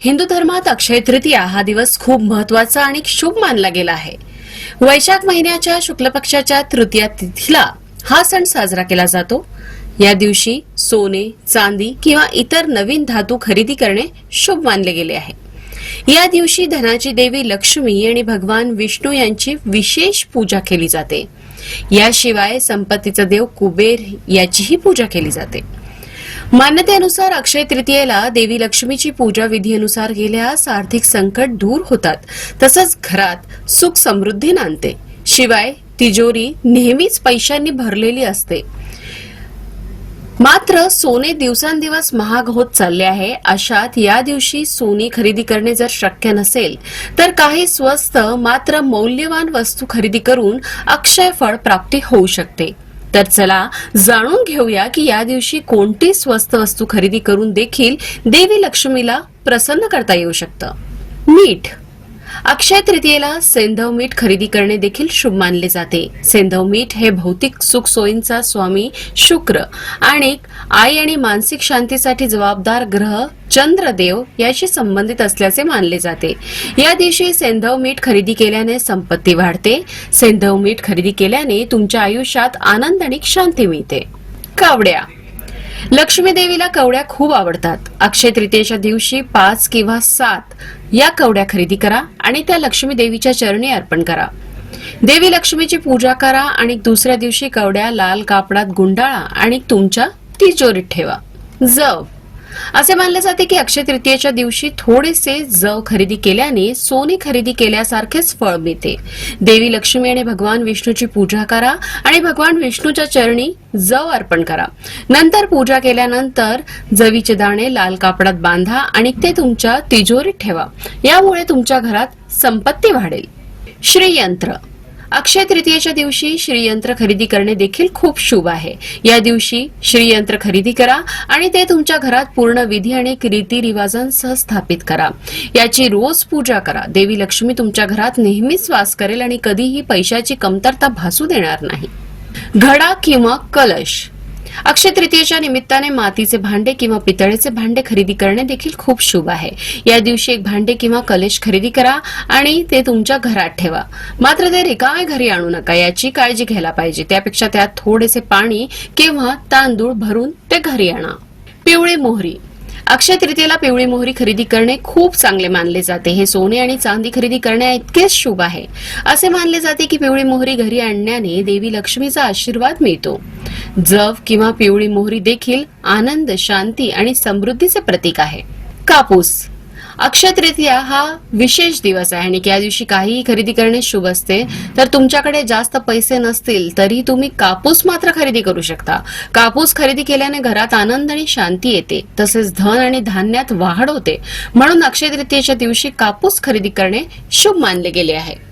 हिंदू धर्मात अक्षय तृतीया हा दिवस खूप महत्त्वाचा आणि शुभ मानला गेला आहे. वैशाख महिन्याच्या शुक्ल पक्षाच्या तृतीया तिथीला हा सण साजरा केला जातो. या दिवशी सोने चांदी किंवा इतर नवीन धातू खरेदी करणे शुभ मानले गेले आहे. या दिवशी धनाची देवी लक्ष्मी आणि भगवान विष्णू यांची विशेष पूजा केली जाते. याशिवाय संपत्तीचा देव कुबेर याचीही पूजा केली जाते. मान्यतेनुसार अक्षय तृतीयेला देवी लक्ष्मीची पूजा विधीनुसार गेल्यास आर्थिक संकट दूर होतात. तसंच घरात सुख समृद्धी नांदते. शिवाय तिजोरी नेहमीच पैशांनी भरलेली असते. मात्र सोने दिवसांदिवस महाग होत चालले आहे. अशात या दिवशी सोने खरेदी करणे जर शक्य नसेल तर काही स्वस्त मात्र मौल्यवान वस्तू खरेदी करून अक्षय फळ प्राप्ती होऊ शकते. तर चला जाणून घेऊया की या दिवशी कोणती स्वस्त वस्तू खरेदी करून देखील देवी लक्ष्मीला प्रसन्न करता येऊ शकतं. मीठ अक्षय तृतीयेला सेंधव मीठ खरेदी करणे देखील शुभ मानले जाते. सेंधव मीठ हे भौतिक सुख सोयींचा स्वामी शुक्र आणि आई आणि मानसिक शांतीसाठी जबाबदार ग्रह चंद्रदेव याशी संबंधित असल्याचे मानले जाते. या दिवशी सेंधव मीठ खरेदी केल्याने संपत्ती वाढते. सेंधव मीठ खरेदी केल्याने तुमच्या आयुष्यात आनंद आणि शांती मिळते. कावड्या लक्ष्मी देवीला कवड्या खूप आवडतात. अक्षय तृतीयेच्या दिवशी पाच किंवा सात या कवड्या खरेदी करा आणि त्या लक्ष्मी देवीच्या चरणी अर्पण करा. देवी लक्ष्मीची पूजा करा आणि दुसऱ्या दिवशी कवड्या लाल कापडात गुंडाळा आणि तुमच्या तिजोरीत ठेवा. जप. असे मानले जाते की अक्षय तृतीयेच्या दिवशी थोडेसे जव खरेदी केल्याने सोने खरेदी केल्यासारखेच फळ मिळते. देवी लक्ष्मी आणि भगवान विष्णूची पूजा करा आणि भगवान विष्णूच्या चरणी जव अर्पण करा. नंतर पूजा केल्यानंतर जवीचे दाणे लाल कापडात बांधा आणि ते तुमच्या तिजोरीत ठेवा. यामुळे तुमच्या घरात संपत्ती वाढेल. श्रीयंत्र. अक्षय तृतीयेच्या दिवशी श्रीयंत्र खरेदी करणे देखील खूप शुभ आहे. या दिवशी श्रीयंत्र खरेदी करा आणि ते तुमच्या घरात पूर्ण विधी आणि रीतिरिवाजांसह स्थापित करा. याची रोज पूजा करा. देवी लक्ष्मी तुमच्या घरात नेहमीच वास करेल आणि कधीही पैशाची कमतरता भासू देणार नाही. घडा किंवा कलश. अक्षय तृतीयेच्या निमित्ताने मातीचे भांडे किंवा पितळेचे भांडे खरेदी करणे देखील खूप शुभ आहे. या दिवशी एक भांडे किंवा कलेश खरेदी करा आणि ते तुमच्या घरात ठेवा. मात्र ते रिकामे घरी आणू नका याची काळजी घ्यायला पाहिजे. त्यापेक्षा त्यात थोडेसे पाणी किंवा तांदूळ भरून ते घरी आणा. पिवळी मोहरी अक्षय तृतीयेला पिवळी मोहरी खरेदी करणे खूप चांगले मानले जाते. हे सोने आणि चांदी खरेदी करण्या इतकेच शुभ आहे. असे मानले जाते की पिवळी मोहरी घरी आणण्याने देवी लक्ष्मीचा आशीर्वाद मिळतो. जव किंवा पिवळी मोहरी देखील आनंद शांती आणि समृद्धीचे प्रतीक आहे. कापूस अक्षय तृतीया हा विशेष दिवस आहे आणि या दिवशी काहीही खरेदी करणे शुभ असते. तर तुमच्याकडे जास्त पैसे नसतील तरी तुम्ही कापूस मात्र खरेदी करू शकता. कापूस खरेदी केल्याने घरात आनंद आणि शांती येते. तसेच धन आणि धान्यात वाढ होते. म्हणून अक्षय तृतीयेच्या दिवशी कापूस खरेदी करणे शुभ मानले गेले आहे.